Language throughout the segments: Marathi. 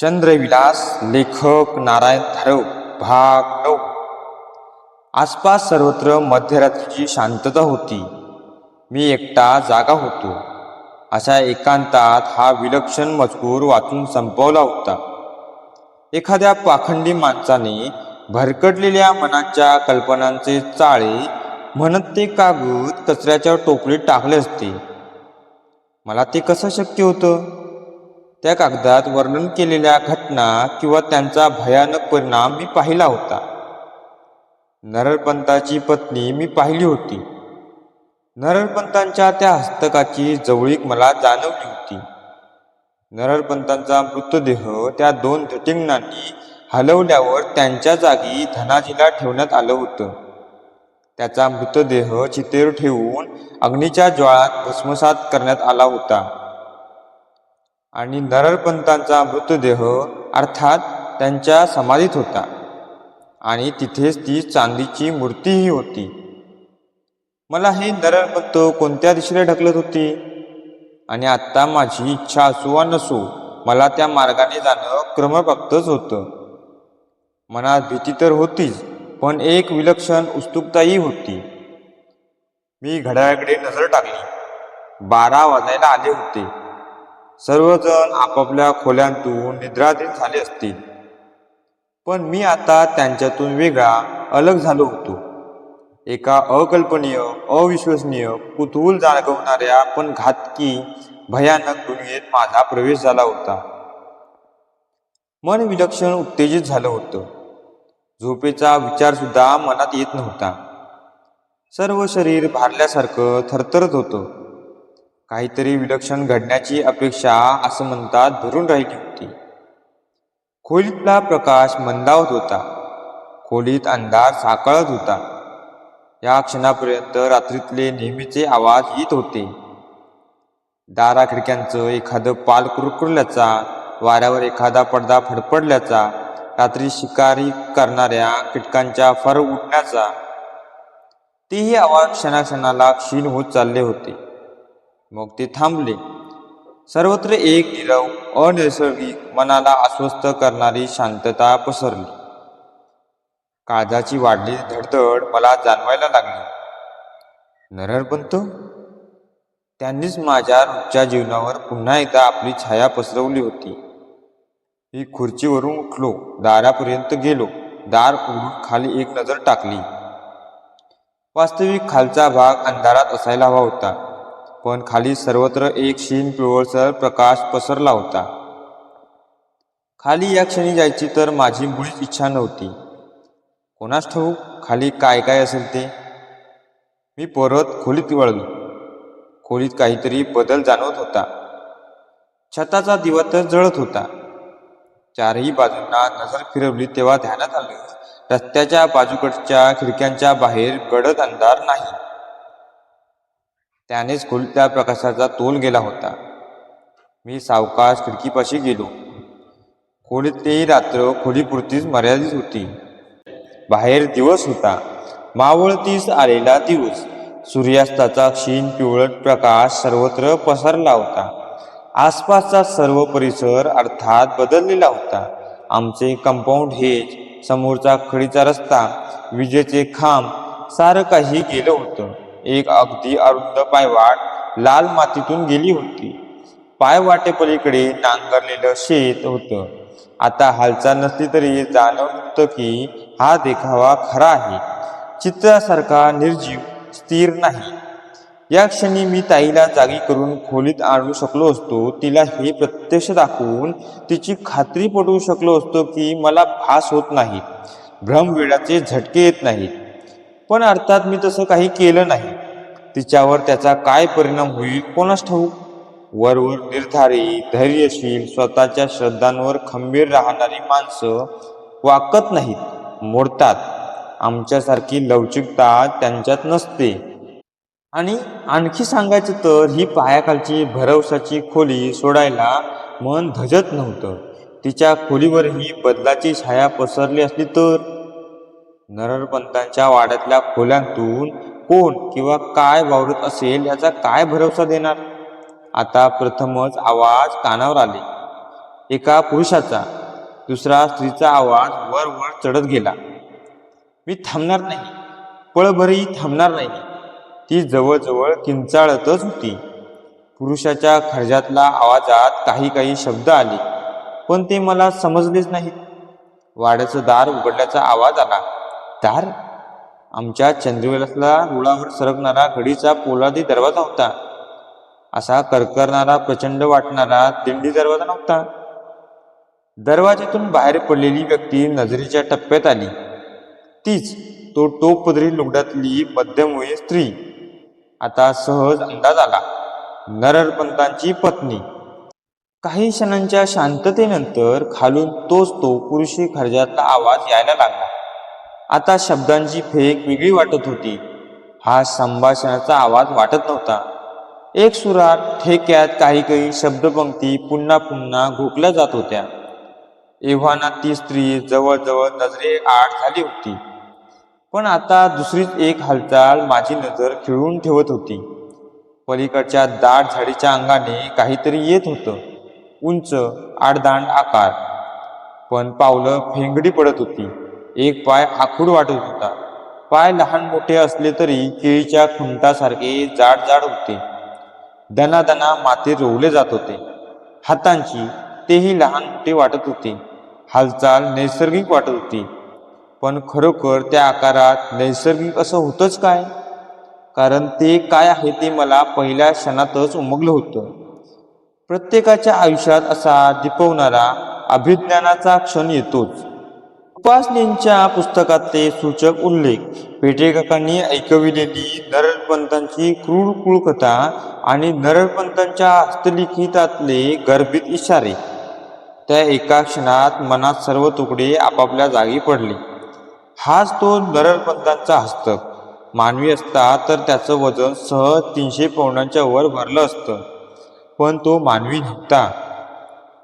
चंद्रविलास लेखक नारायण धारव भाग नऊ. आसपास सर्वत्र मध्यरात्रीची शांतता होती. मी एकटा जागा होतो. अशा एकांतात हा विलक्षण मजकूर वाचून संपवला होता. एखाद्या पाखंडी माणसाने भरकटलेल्या मनाच्या कल्पनांचे चाळे म्हणत ते कागद कचऱ्याच्या टोपलीत टाकले असते. मला ते कसं शक्य होतं? त्या कागदात वर्णन केलेल्या घटना किंवा त्यांचा भयानक परिणाम मी पाहिला होता. नरळपंताची पत्नी मी पाहिली होती. नरळपंतांच्या त्या हस्तकाची जवळीक मला जाणवली होती. नरळपंतांचा मृतदेह त्या दोन धटिंगणांनी हलवल्यावर त्यांच्या जागी धनाजीला ठेवण्यात आलं होतं. त्याचा मृतदेह चितेवर ठेवून अग्नीच्या ज्वाळात भस्मसात करण्यात आला होता. आणि नरळपंतांचा मृतदेह अर्थात त्यांच्या समाधीत होता. आणि तिथेच ती चांदीची मूर्तीही होती. मला हे नरळपंत कोणत्या दिशेला ढकलत होती? आणि आत्ता माझी इच्छा असो वा नसो मला त्या मार्गाने जाणं क्रमप्राप्तच होतं. मनात भीती तर होतीच पण एक विलक्षण उत्सुकताही होती. मी घड्याळाकडे नजर टाकली. बारा वाजायला आले होते. सर्वजण आपापल्या खोल्यांतून निद्राधीन झाले असतील. पण मी आता त्यांच्यातून वेगळा अलग झालो होतो. एका अकल्पनीय अविश्वसनीय कुतूहल जाणगवणाऱ्या पण घातकी भयानक दुनियेत माझा प्रवेश झाला होता. मन विलक्षण उत्तेजित झालं होतं. झोपेचा विचार सुद्धा मनात येत नव्हता. सर्व शरीर भारल्यासारखं थरथरत होतं. काहीतरी विलक्षण घडण्याची अपेक्षा असं म्हणतात धरून राहिली होती. खोलीतला प्रकाश मंदावत होता. खोलीत अंधार साकळत होता. या क्षणापर्यंत रात्रीतले नेहमीचे आवाज येत होते. दारा खिडक्यांचं एखादं पाल कुरकुरल्याचा वाऱ्यावर एखादा पडदा फडफडल्याचा रात्री शिकारी करणाऱ्या कीटकांच्या फर उठण्याचा तेही आवाज क्षणाक्षणाला क्षीण होत चालले होते. मग ते थांबले. सर्वत्र एक निरव अनैसर्गिक मनाला अस्वस्थ करणारी शांतता पसरली. काळजाची वाढलेली धडधड मला जाणवायला लागली. नरहरपंत त्यांनीच माझ्या रोजच्या जीवनावर पुन्हा एकदा आपली छाया पसरवली होती. मी खुर्चीवरून उठलो दारापर्यंत गेलो. दार उघडून खाली एक नजर टाकली. वास्तविक खालचा भाग अंधारात असायला हवा होता. पण खाली सर्वत्र एक शीन पिवळसर प्रकाश पसरला होता. खाली या क्षणी जायची तर माझी मुळीच इच्छा नव्हती. कोणास ठाऊक खाली काय काय असेल ते? मी परत खोलीत वळलो. खोलीत काहीतरी बदल जाणवत होता. छताचा दिवा तर जळत होता. चारही बाजूंना नजर फिरवली तेव्हा ध्यानात आलं रस्त्याच्या बाजूकडच्या खिडक्यांच्या बाहेर गडद अंधार नाही. त्यानेच खुलत्या प्रकाशाचा तोल गेला होता. मी सावकाश खिडकीपाशी गेलो. खोलीतली रात्र खोलीपुरतीच मर्यादित होती. बाहेर दिवस होता. मावळतीस आलेला दिवस. सूर्यास्ताचा क्षीण पिवळट प्रकाश सर्वत्र पसरला होता. आसपासचा सर्व परिसर अर्थात बदललेला होता. आमचे कंपाऊंड हेज समोरचा खडीचा रस्ता विजेचे खांब सारं काही गेलं होतं. एक अगदी अरुंद पायवाट लाल मातीतून गेली होती. पायवाटेपलीकडे नांगरलेलं शेत होतं. आता हालचाल नसली तरी जाणवत होतं की हा देखावा खरा आहे. चित्रासारखा निर्जीव स्थिर नाही. या क्षणी मी ताईला जागी करून खोलीत आणू शकलो असतो. तिला हे प्रत्यक्ष दाखवून तिची खात्री पटवू शकलो असतो की मला भास होत नाही. भ्रमवेळाचे झटके येत नाहीत. पण अर्थात मी तसं काही केलं नाही. तिच्यावर त्याचा काय परिणाम होईल कोणास ठाऊक? वरवर निर्धारी धैर्यशील स्वतःच्या श्रद्धांवर खंबीर राहणारी माणसं वाकत नाहीत मोडतात. आमच्यासारखी लवचिकता त्यांच्यात नसते. आणि आणखी सांगायचं तर ही पायाखालची भरवशाची खोली सोडायला मन धजत नव्हतं. तिच्या खोलीवरही बदलाची छाया पसरली असली तर. नररपंतांच्या वाड्यातल्या खोल्यांतून कोण किंवा काय वावरत असेल याचा काय भरवसा देणार? आता प्रथमच आवाज कानावर आले. एका पुरुषाचा दुसरा स्त्रीचा आवाज वर वर चढत गेला. मी थांबणार नाही. पळभरही थांबणार नाही. ती जवळजवळ किंचाळतच होती. पुरुषाच्या खर्जातला आवाजात काही काही शब्द आले पण ते मला समजलेच नाहीत. वाड्याचं दार उघडल्याचा आवाज आला. दार? आमच्या चंद्रवेलातला रुळावर सरकणारा घडीचा पोलादी दरवाजा होता. असा करकरणारा प्रचंड वाटणारा दिंडी दरवाजा नव्हता. दरवाजातून बाहेर पडलेली व्यक्ती नजरेच्या टप्प्यात आली. तीच तो टोपदरी लुगड्यातली मध्यमवयी स्त्री. आता सहज अंदाज आला. नररपंतांची पत्नी. काही क्षणांच्या शांततेनंतर खालून तोच तो पुरुषी खर्जातला आवाज यायला लागला. आता शब्दांची फेक वेगळी वाटत होती. हा संभाषणाचा आवाज वाटत नव्हता. एक सुरात ठेक्यात काही काही शब्दपंक्ती पुन्हा पुन्हा घोकल्या जात होत्या. एव्हाना ती स्त्री जवळजवळ नजरे आड झाली होती. पण आता दुसरीच एक हालचाल माझी नजर खिळून ठेवत होती. पलीकडच्या दाट झाडीच्या अंगाने काहीतरी येत होतं. उंच आडदांड आकार. पण पावलं फेंगडी पडत होती. एक पाय आखूड वाटत होता. पाय लहान मोठे असले तरी केळीच्या खुंटासारखे जाड जाड होते. दनादना माती रोवले जात होते. हातांची तेही लहान मोठे वाटत होते. हालचाल नैसर्गिक वाटत होती. पण खरोखर त्या आकारात नैसर्गिक असं होतंच काय? कारण ते काय आहे ते मला पहिल्या क्षणातच उमगलं होतं. प्रत्येकाच्या आयुष्यात असा दिपवणारा अभिज्ञानाचा क्षण येतोच. उपासनेंच्या पुस्तकातले सूचक उल्लेख. पेटेकाकांनी ऐकविलेली नरपंतांची क्रूर कुळकथा आणि नरपंतांच्या हस्तलिखितातले गर्भित इशारे. त्या एका क्षणात मनात सर्व तुकडे आपापल्या जागी पडले. हाच तो नरपंतांचा हस्तक मानवी असता तर त्याचं वजन सहज तीनशे पौंडांच्या वर भरलं असतं. पण तो मानवी नव्हता.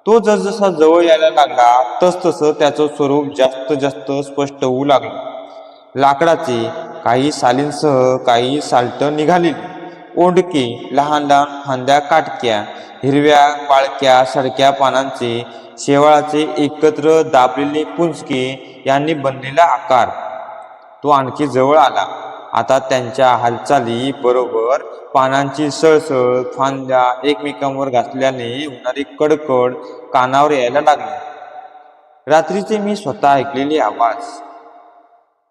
तो जसजसा जवळ यायला लागला तसतसं त्याचं स्वरूप जास्त जास्त स्पष्ट होऊ लागलं. लाकडाचे काही सालींसह काही साल्ट निघालेली ओंडके लहान लहान फांद्या काटक्या हिरव्या पाळक्या सडक्या पानांचे शेवाळाचे एकत्र दाबलेले पुंजके यांनी बनलेला आकार. तो आणखी जवळ आला. आता त्यांच्या हालचाली बरोबर पानांची सळसळ फांद्या एकमेकांवर घासल्याने होणारी कडकड कानावर यायला लागली. रात्रीचे मी स्वतः ऐकलेले आवाज.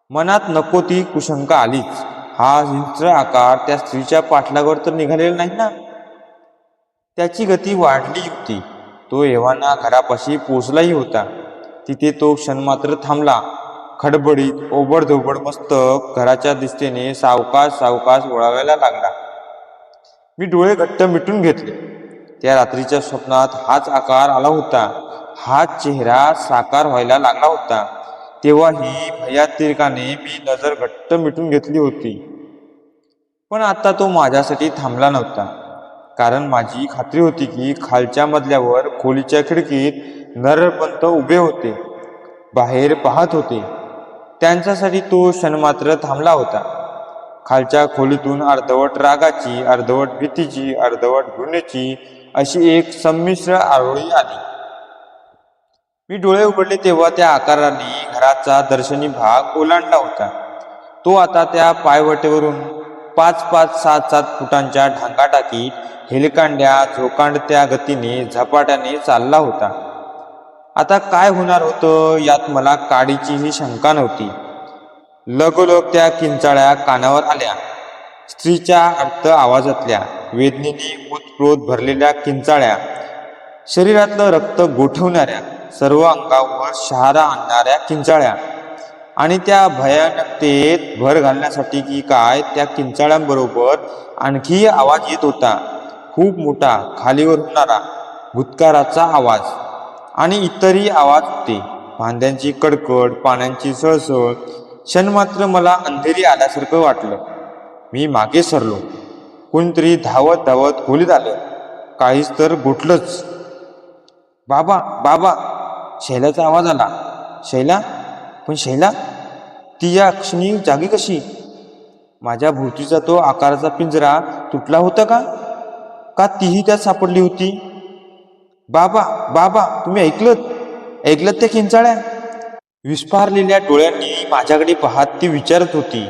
मनात नको ती कुशंका आलीच. हा हिंस्र आकार त्या स्त्रीच्या पाठलागावर तर निघालेला नाही ना? त्याची गती वाढली होती. तो एव्हाना घरापाशी पोचलाही होता. तिथे तो क्षण मात्र थांबला. खडबडीत ओबडधोबड मस्तक घराच्या दिशेने सावकाश सावकाश वळावायला लागला. मी डोळे घट्ट मिटून घेतले. त्या रात्रीच्या स्वप्नात हाच आकार आला होता. हाच चेहरा साकार व्हायला लागला होता. तेव्हाही भयातिरकाने मी नजर घट्ट मिटून घेतली होती. पण आता तो माझ्यासाठी थांबला नव्हता. कारण माझी खात्री होती की खालच्या मजल्यावर खोलीच्या खिडकीत नरपंत उभे होते. बाहेर पाहत होते. त्यांच्यासाठी तो क्षण मात्र थांबला होता. खालच्या खोलीतून अर्धवट रागाची अर्धवट भीतीची अर्धवट घृणेची अशी एक संमिश्र आरोळी आली. मी डोळे उघडले तेव्हा त्या आकाराने घराचा दर्शनी भाग ओलांडला होता. तो आता त्या पायवटेवरून पाच पाच सात सात फुटांच्या ढांगाटाकीत हेलकांड्या झोकांडत्या गतीने झपाट्याने चालला होता. आता काय होणार होतं? यात मला काडीचीही शंका नव्हती. लगोलग त्या किंचाळ्या कानावर आल्या. स्त्रीच्या अर्थ आवाजातल्या वेदनेने उत्प्रोत भरलेल्या किंचाळ्या शरीरातलं रक्त गोठवणाऱ्या सर्व अंगावर शहारा आणणाऱ्या किंचाळ्या आणि त्या भयानकतेत भर घालण्यासाठी की काय त्या किंचाळ्यांबरोबर आणखी आवाज येत होता. खूप मोठा खालीवर होणारा भूतकाराचा आवाज. आणि इतरही आवाज होते. भांड्यांची कडकड पाण्याची सळसळ क्षण मात्र मला अंधेरी आल्यासारखं वाटलं. मी मागे सरलो. कोणीतरी धावत धावत खोलीत आलं. काहीच तर गुटलंच बाबा बाबा शैलाचा आवाज आला. शैला? पण शैला? ती या क्षणी जागी कशी? माझ्या भोवतीचा तो आकाराचा पिंजरा तुटला होता का? का तीही त्यात सापडली होती? बाबा बाबा तुम्ही ऐकलत? ऐकलत त्या किंचाळ्या विस्फारलेल्या डोळ्यांनी माझ्याकडे पाहत ती विचारत होती.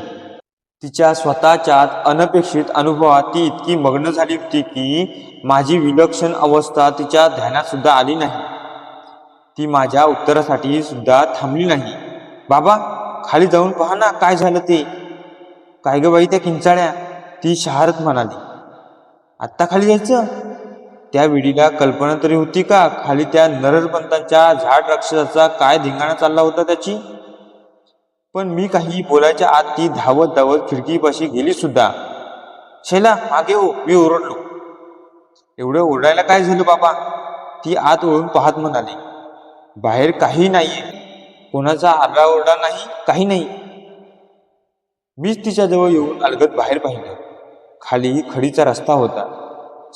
तिच्या स्वतःच्या अनपेक्षित अनुभवात ती इतकी मग्न झाली होती की माझी विलक्षण अवस्था तिच्या ध्यानात सुद्धा आली नाही. ती माझ्या उत्तरासाठी सुद्धा थांबली नाही. बाबा खाली जाऊन पहा ना काय झालं ते? काय ग बाई त्या किंचाळ्या ती शहारत म्हणाली. आत्ता खाली जायचं? त्या विडीला कल्पना तरी होती का? खाली त्या नररपंतांच्या झाड राक्षसाचा काय धिंगाणा चालला होता त्याची? पण मी काही बोलायच्या आत ती धावत धावत खिडकीपाशी गेली सुद्धा. शैला मागे हो मी ओरडलो. एवढं ओरडायला काय झालं बाबा? ती आत ओळून पाहत म्हणाली बाहेर काही नाहीये. कोणाचा आरडाओरडा नाही काही नाही. मीच तिच्याजवळ येऊन अलगत बाहेर पाहिलं. खाली खडीचा रस्ता होता.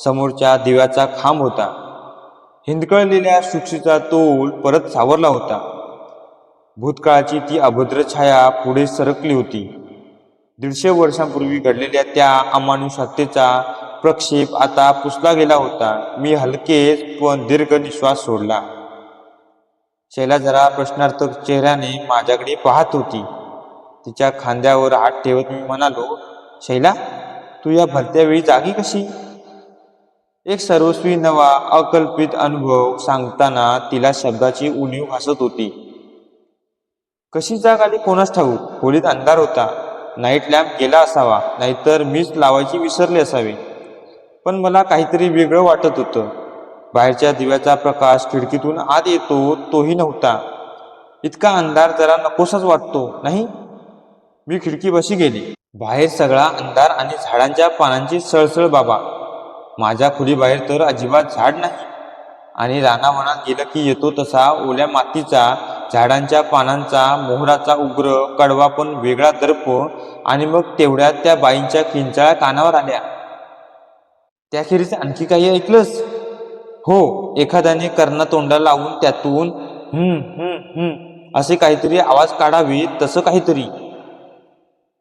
समोरच्या दिव्याचा खांब होता. हिंदकळलेल्या सुक्षीचा तोल परत सावरला होता. भूतकाळाची ती अभद्र छाया पुढे सरकली होती. दीडशे वर्षांपूर्वी घडलेल्या त्या अमानुष हत्येचा प्रक्षेप आता पुसला गेला होता. मी हलकेच पण दीर्घ निश्वास सोडला. शैला जरा प्रश्नार्थक चेहऱ्याने माझ्याकडे पाहत होती. तिच्या खांद्यावर हात ठेवत मी म्हणालो शैला तू या भलत्या वेळी जागी कशी? एक सर्वस्वी नवा अकल्पित अनुभव सांगताना तिला शब्दाची उणीव भासत होती. कशी जाग आली कोणास ठाऊक? खोलीत अंधार होता. नाईट लॅम्प गेला असावा नाहीतर मीच लावायची विसरले असावे. पण मला काहीतरी वेगळं वाटत होतं. बाहेरच्या दिव्याचा प्रकाश खिडकीतून आत येतो तोही नव्हता. इतका अंधार जरा नकोसाच वाटतो नाही? मी खिडकी बशी गेली. बाहेर सगळा अंधार आणि झाडांच्या पानांची सळसळ बाबा. माझ्या खोलीबाहेर तर अजिबात झाड नाही. आणि रानावनात गेलं की येतो तसा ओल्या मातीचा झाडांच्या पानांचा मोहराचा उग्र कडवा पण वेगळा दर्प आणि मग तेवढ्यात त्या बाईंच्या किंचाळ्या कानावर आल्या. त्याखेरीज आणखी काही ऐकलंस? हो एखाद्याने कर्णा तोंडा लावून त्यातून हम्म हम्म हम्म असे काहीतरी आवाज काढावे तसं काहीतरी.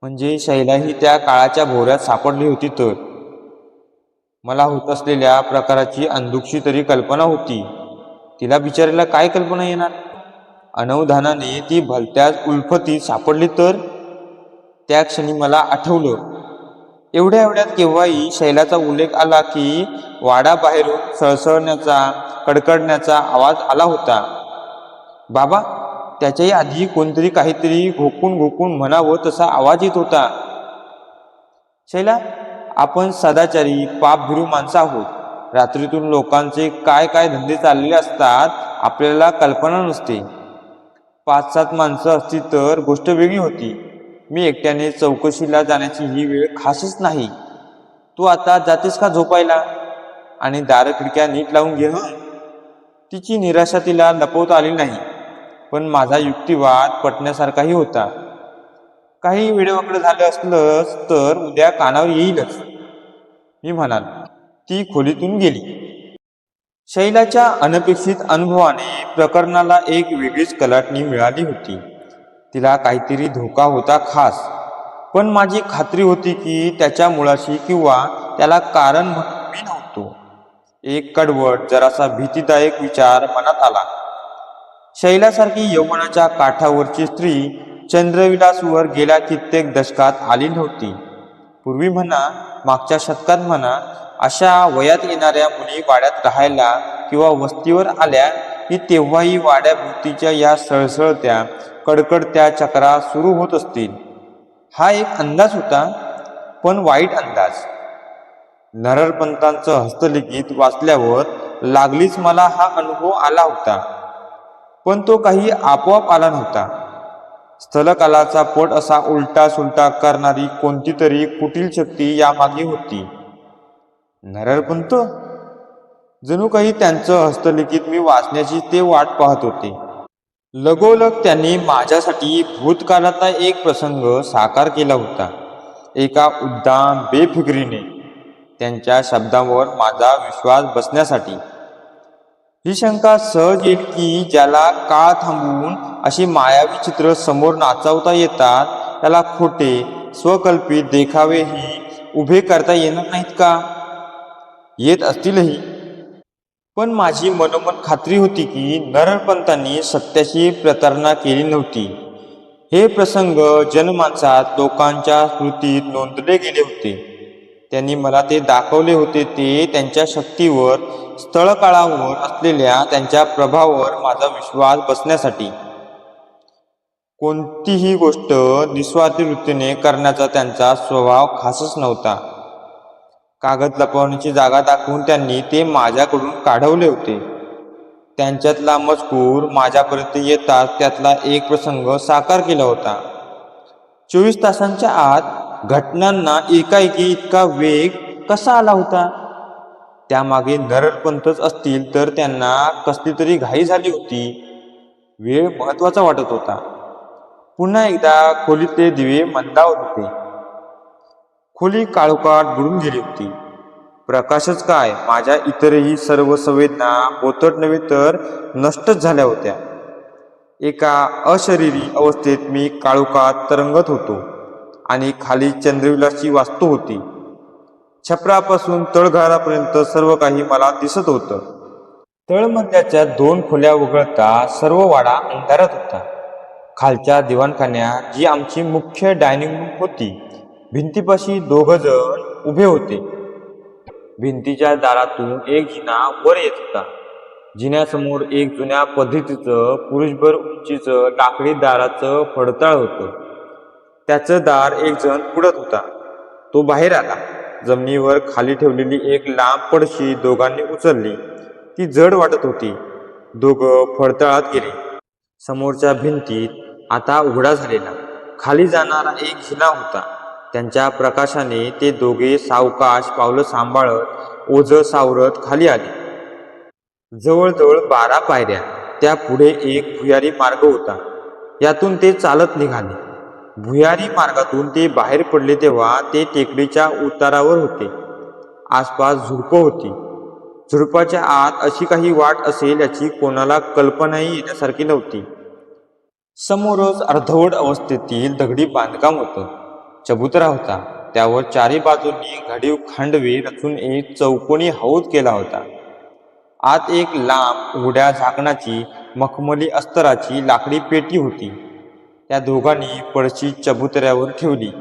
म्हणजे शैलाही त्या काळाच्या भोवऱ्यात सापडली होती तर. मला होत असलेल्या प्रकाराची अंधुक्षी तरी कल्पना होती. तिला बिचारायला काय कल्पना येणार? अनवधानाने ती भलत्याच उल्फती सापडली तर? त्या क्षणी मला आठवलं. एवढ्या एवढ्यात केव्हाही शैलाचा उल्लेख आला की वाडाबाहेरून सळसळण्याचा कडकडण्याचा आवाज आला होता. बाबा त्याच्याही आधी कोणतरी काहीतरी घोकून घोकून म्हणावं तसा आवाज येत होता. शैला आपण सदाचारी पापभिरू माणसं आहोत. रात्रीतून लोकांचे काय काय धंदे चाललेले असतात आपल्याला कल्पना नसते. पाच सात माणसं असती तर गोष्ट वेगळी होती. मी एकट्याने चौकशीला जाण्याची ही वेळ खासच नाही. तू आता जातेस का झोपायला? आणि दार खिडक्या नीट लावून घे तिची निराशा तिला लपवता आली नाही. पण माझा युक्तिवाद पटण्यासारखाही होता. काही वेळेवाकडं झालं असलंच तर उद्या कानावर येईलच. मी म्हणाल ती खोलीतून गेली. शैलाच्या अनपेक्षित अनुभवाने प्रकरणाला एक वेगळीच कलाटणी मिळाली होती. तिला काहीतरी धोका होता खास. पण माझी खात्री होती की त्याच्या मुळाशी किंवा त्याला कारण म्हणून मी नव्हतो. एक कडवट जरासा भीतीदायक विचार मनात आला. शैलासारखी यवनाच्या काठावरची स्त्री चंद्रविलासवर गेल्या कित्येक दशकात आली नव्हती पूर्वी म्हणा मागच्या शतकात म्हणा अशा वयात येणाऱ्या मुली वाड्यात राहायला किंवा वस्तीवर आल्या की तेव्हाही वाड्याभोवतीच्या या सळसळत्या कडकडत्या चक्रा सुरू होत असतील. हा एक अंदाज होता पण वाईट अंदाज. नररपंतांचं हस्तलिखित वाचल्यावर लागलीच मला हा अनुभव आला होता. पण तो काही आपोआप आला नव्हता. स्थलकालाचा पट असा उलटा सुलटा करणारी कोणती तरी कुटील शक्ती यामागे होती. नरळपंत जणू काही त्यांचं हस्तलिखित मी वाचण्याची ते वाट पाहत होते. लगोलग त्यांनी माझ्यासाठी भूतकाळाचा एक प्रसंग साकार केला होता. एका उद्दाम बेफिक्रीने त्यांच्या शब्दांवर माझा विश्वास बसण्यासाठी. ही शंका सहज येईल की ज्याला काळ थांबवून अशी मायावी चित्र समोर नाचवता येतात त्याला खोटे स्वकल्पित देखावेही उभे करता येणार नाहीत का? येत असतीलही. पण माझी मनोमन खात्री होती की नरपंतांनी सत्याची प्रतारणा केली नव्हती. हे प्रसंग जनमानसात लोकांच्या स्मृतीत नोंदले गेले होते. त्यांनी मला ते दाखवले होते ते त्यांच्या शक्तीवर स्थळकाळावर असलेल्या त्यांच्या प्रभावावर माझा विश्वास बसण्यासाठी. कोणतीही गोष्ट निस्वार्थी वृत्तीने करण्याचा त्यांचा स्वभाव खासच नव्हता. कागद लपवण्याची जागा दाखवून त्यांनी ते माझ्याकडून काढवले होते. त्यांच्यातला मजकूर माझ्यापर्यंत येताच त्यातला एक प्रसंग साकार केला होता. चोवीस तासांच्या आत घटनांना एकाएकी इतका वेग कसा आला होता? त्यामागे नरपंथच असतील तर त्यांना कसली तरी घाई झाली होती वेळ महत्त्वाचा वाटत होता. पुन्हा एकदा खोलीतले दिवे मंदावत होते. खोली काळोखात बुडून गेली होती. प्रकाशच काय माझ्या इतरही सर्व संवेदना बोतट नव्हे तर नष्टच झाल्या होत्या. एका अशरीरी अवस्थेत मी काळोखात तरंगत होतो. आणि खाली चंद्रविलासची वास्तू होती. छपरापासून तळघरापर्यंत सर्व काही मला दिसत होतं. तळमंद्याच्या दोन खोल्या वगळता सर्व वाडा अंधारात होता. खालच्या दिवाणखान्यात जी आमची मुख्य डायनिंग रूम होती भिंतीपाशी दोघं जण उभे होते. भिंतीच्या दारातून एक जिना वर येत होता. जिन्यासमोर एक जुन्या पद्धतीचं पुरुषभर उंचीचं लाकडी दाराचं फडताळ होतं. त्याचं दार एक जण पुढत होता. तो बाहेर आला. जमिनीवर खाली ठेवलेली एक लांब पडशी दोघांनी उचलली. ती जड वाटत होती. दोघं फडताळात गेले. समोरच्या भिंतीत आता उघडा झालेला खाली जाणारा एक हिना होता. त्यांच्या प्रकाशाने ते दोघे सावकाश पावलं सांभाळत ओझ सावरत खाली आले. जवळजवळ बारा पायऱ्या त्या पुढे एक भुयारी मार्ग होता. यातून ते चालत निघाले. भुयारी मार्गातून ते बाहेर पडले तेव्हा ते टेकडीच्या उतारावर होते. आसपास झुडपं होती. झुडपाच्या आत अशी काही वाट असेल याची कोणाला कल्पनाही येण्यासारखी नव्हती. समोरच अर्धवट अवस्थेतील दगडी बांधकाम होतं. चबुतरा होता. त्यावर चारी बाजूंनी घडीव खांडवे रचून एक चौकोनी हौद केला होता. आत एक लांब उड्या झाकणाची मखमली अस्तराची लाकडी पेटी होती. त्या दोघांनी पडशी चबुतऱ्यावर ठेवली.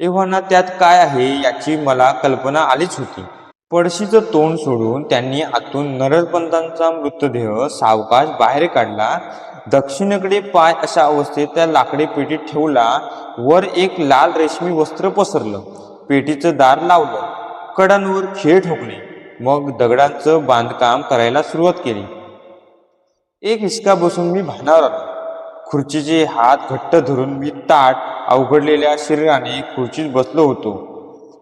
एव्हाना त्यात काय आहे याची मला कल्पना आलीच होती. पडशीचं तोंड सोडून त्यांनी आतून नरदपंतांचा मृतदेह सावकाश बाहेर काढला. दक्षिणेकडे पाय अशा अवस्थेत त्या लाकडी पेटीत ठेवला. वर एक लाल रेशमी वस्त्र पसरलं. पेटीचं दार लावलं. कडांवर खेळ ठोकले. मग दगडांचं बांधकाम करायला सुरुवात केली. एक हिसका बसून मी भानावर आलो. खुर्चीचे हात घट्ट धरून मी ताट अवघडलेल्या शरीराने खुर्चीत बसलो होतो.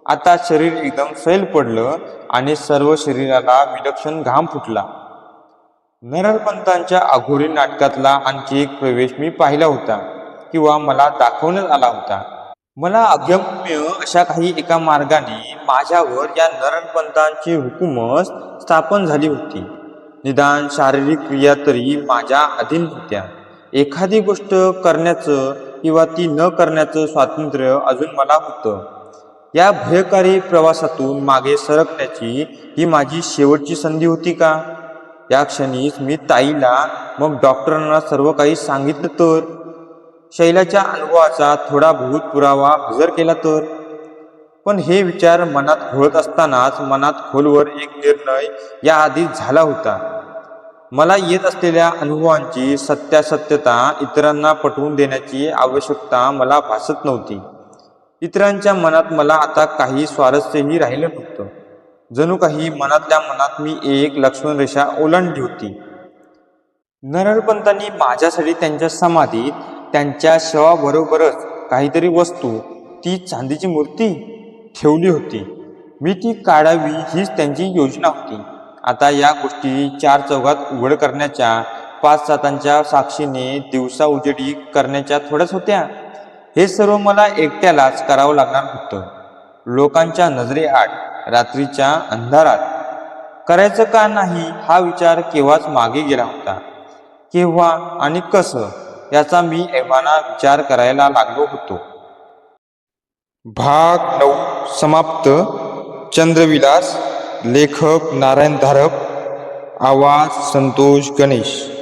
आता शरीर एकदम सैल पडलं आणि सर्व शरीराला विलक्षण घाम फुटला. नरपंतांच्या अघोरी नाटकातला आणखी एक प्रवेश मी पाहिला होता किंवा मला दाखवण्यात आला होता. मला अगम्य अशा काही एका मार्गाने माझ्यावर या नरणपंतांची हुकूमत स्थापन झाली होती. निदान शारीरिक क्रिया तरी माझ्या अधीन होत्या. एखादी गोष्ट करण्याचं किंवा ती न करण्याचं स्वातंत्र्य अजून मला होतं. या भयकारी प्रवासातून मागे सरकण्याची ही माझी शेवटची संधी होती का? या क्षणीच मी ताईला मग डॉक्टरांना सर्व काही सांगितलं तर? शैलाच्या अनुभवाचा थोडा भूत पुरावा हजर केला तर? पण हे विचार मनात घोळत असतानाच मनात खोलवर एक निर्णय याआधीच झाला होता. मला येत असलेल्या अनुभवांची सत्यासत्यता इतरांना पटवून देण्याची आवश्यकता मला भासत नव्हती. इतरांच्या मनात मला आता काही स्वारस्यही राहिलं नव्हतं. जणू काही मनातल्या मनात मी एक लक्ष्मण रेषा ओलांडली होती. नरळपंतांनी माझ्यासाठी त्यांच्या समाधीत त्यांच्या शवाबरोबरच काहीतरी वस्तू ती चांदीची मूर्ती ठेवली होती. मी ती काढावी हीच त्यांची योजना होती. आता या गोष्टी चार चौघात उघड करण्याच्या पाच सातांच्या साक्षीने दिवसा उजेडी करण्याच्या थोड्याच होत्या. हे सर्व मला एकट्यालाच करावं लागणार होतं. लोकांच्या नजरेआड रात्रीच्या अंधारात. करायचं का नाही हा विचार केव्हाच मागे गेला होता. केव्हा आणि कसं याचा मी एव्हाना विचार करायला लागलो होतो. भाग नऊ समाप्त. चंद्रविलास लेखक नारायण धारप आवाज संतोष गणेश.